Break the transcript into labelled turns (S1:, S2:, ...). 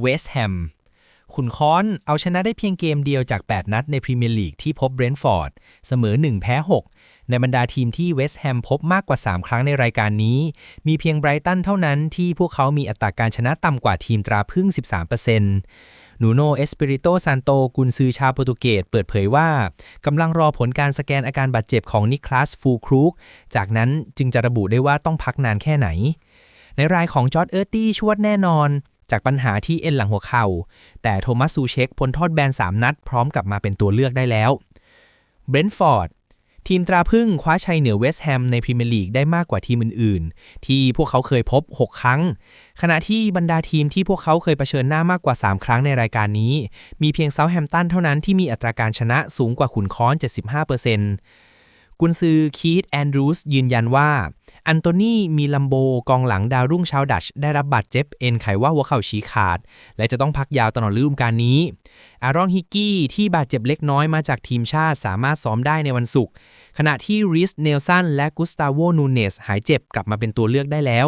S1: เวสต์แฮมขุนค้อนเอาชนะได้เพียงเกมเดียวจาก 8 นัดในพรีเมียร์ลีกที่พบเบรนท์ฟอร์ด เสมอ 1 แพ้ 6 ในบรรดาทีมที่เวสต์แฮมพบมากกว่า 3 ครั้งในรายการนี้ มีเพียงไบรตันเท่านั้นที่พวกเขามีอัตราการชนะต่ำกว่าทีมตราพึ่ง 13%นูโนเอสเปริโตซานโตกุนซือชาวโปรตุเกสเปิดเผยว่ากำลังรอผลการสแกนอาการบาดเจ็บของนิคลัสฟูครูกจากนั้นจึงจะระบุได้ว่าต้องพักนานแค่ไหนในรายของจอร์ดเออร์ตี้ชวดแน่นอน จากปัญหาที่เอ็นหลังหัวเข่า แต่โทมัสซูเช็คพ้นโทษแบน 3 นัดพร้อมกลับมาเป็นตัวเลือกได้แล้วเบรนท์ฟอร์ดทีมตราพึ่งคว้าชัยเหนือเวสต์แฮมในพรีเมียร์ลีกได้มากกว่าทีมอื่น ๆ ที่พวกเขาเคยพบ 6 ครั้ง ขณะที่บรรดาทีมที่พวกเขาเคยเผชิญหน้ามากกว่า 3 ครั้งในรายการนี้ มีเพียงเซาท์แฮมตันเท่านั้นที่มีอัตราการชนะสูงกว่าขุนค้อน 75%กุนซือคีตแอนดรูสยืนยันว่า อันโตนีมีลัมโบกองหลังดาวรุ่งชาวดัช ได้รับบาดเจ็บเอ็นไขว่าหัวเข่าฉีกขาด และจะต้องพักยาวตลอดฤดูกาลนี้ อารอนฮิกกี้ที่บาดเจ็บเล็กน้อยมาจากทีมชาติสามารถซ้อมได้ในวันศุกร์ขณะที่ริสเนลสันและกุสตาโวนูเนสหายเจ็บกลับมาเป็นตัวเลือกได้แล้ว